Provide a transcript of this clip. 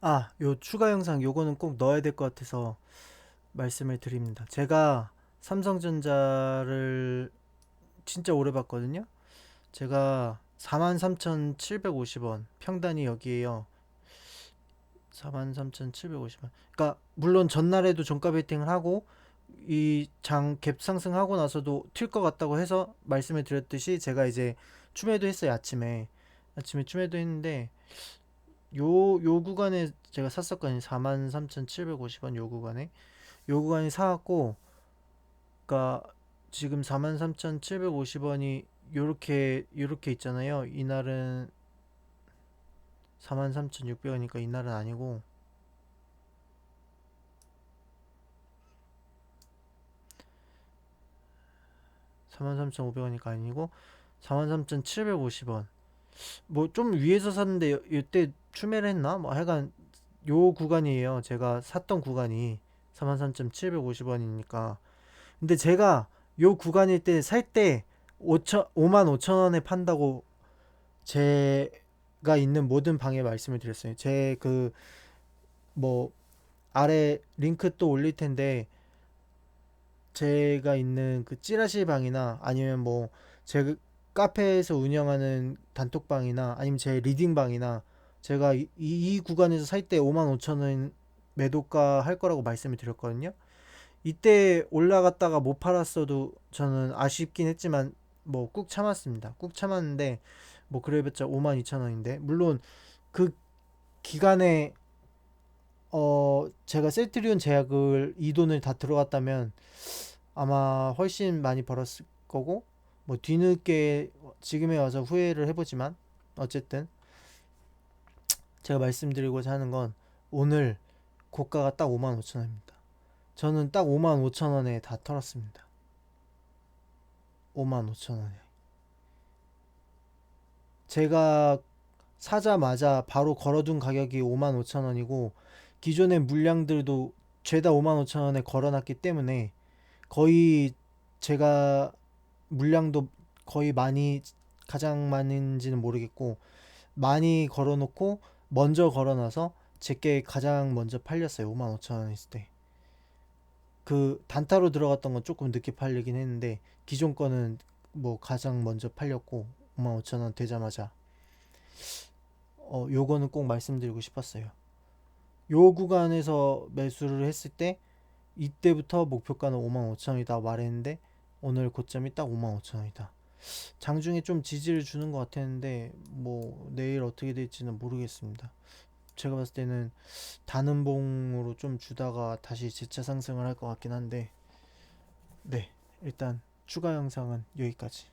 아, 요 추가 영상 요거는 꼭 넣어야 될 것 같아서 말씀을 드립니다. 제가 삼성전자를 진짜 오래 봤거든요. 제가 43,750원 평단이 여기에요. 43,750원. 그러니까 물론 전날에도 종가 베팅을 하고 이 장 갭 상승하고 나서도 튈 것 같다고 해서 말씀을 드렸듯이 제가 이제 추매도 했어요, 아침에. 아침에 추매도 했는데 요, 요 구간에 제가 샀었거든요. 43,750원 요 구간에. 요 구간에 사갖고, 그니까 지금 43,750원이 요렇게, 요렇게 있잖아요. 이날은 43,600원이니까 이날은 아니고, 43,500원이니까 아니고, 43,750원. 뭐 좀 위에서 샀는데 요- 이때 추매를 했나? 뭐 하여간 요 구간이에요. 제가 샀던 구간이 43,750원이니까. 근데 제가 요 구간일 때 살 때 5천 5만 5천 원에 판다고 제가 있는 모든 방에 말씀을 드렸어요. 제 그 뭐 아래 링크 또 올릴 텐데 제가 있는 그 찌라시 방이나 아니면 뭐 제 카페에서 운영하는 단톡방이나 아니면 제 리딩 방이나 제가 이, 이 구간에서 살 때 5만 5천 원 매도가 할 거라고 말씀을 드렸거든요. 이때 올라갔다가 못 팔았어도 저는 아쉽긴 했지만 뭐 꾹 참았습니다. 꾹 참았는데 뭐 그래봤자 5만 2천 원인데 물론 그 기간에 어 제가 셀트리온 제약을 이 돈을 다 들어갔다면 아마 훨씬 많이 벌었을 거고 뭐 뒤늦게 지금에 와서 후회를 해보지만 어쨌든 제가 말씀드리고자 하는 건 오늘 고가가 딱 5만 5천 원입니다. 저는 딱 5만 5천 원에 다 털었습니다. 5만 5천 원에. 제가 사자마자 바로 걸어둔 가격이 5만 5천 원이고 기존의 물량들도 죄다 5만 5천 원에 걸어놨기 때문에 거의 제가 물량도 거의 많이 가장 많은지는 모르겠고 많이 걸어놓고 먼저 걸어놔서 제게 가장 먼저 팔렸어요. 5만 5천 원 했을 때. 그 단타로 들어갔던 건 조금 늦게 팔리긴 했는데 기존 거는 뭐 가장 먼저 팔렸고 5만 5천 원 되자마자 어 요거는 꼭 말씀드리고 싶었어요. 요 구간에서 매수를 했을 때 이때부터 목표가는 5만 5천 원이다 말했는데 오늘 고점이 딱 5만 5천 원이다. 장중에 좀 지지를 주는 것 같았는데 뭐 내일 어떻게 될지는 모르겠습니다. 제가 봤을 때는 단음봉으로 좀 주다가 다시 재차 상승을 할 것 같긴 한데 네 일단 추가 영상은 여기까지.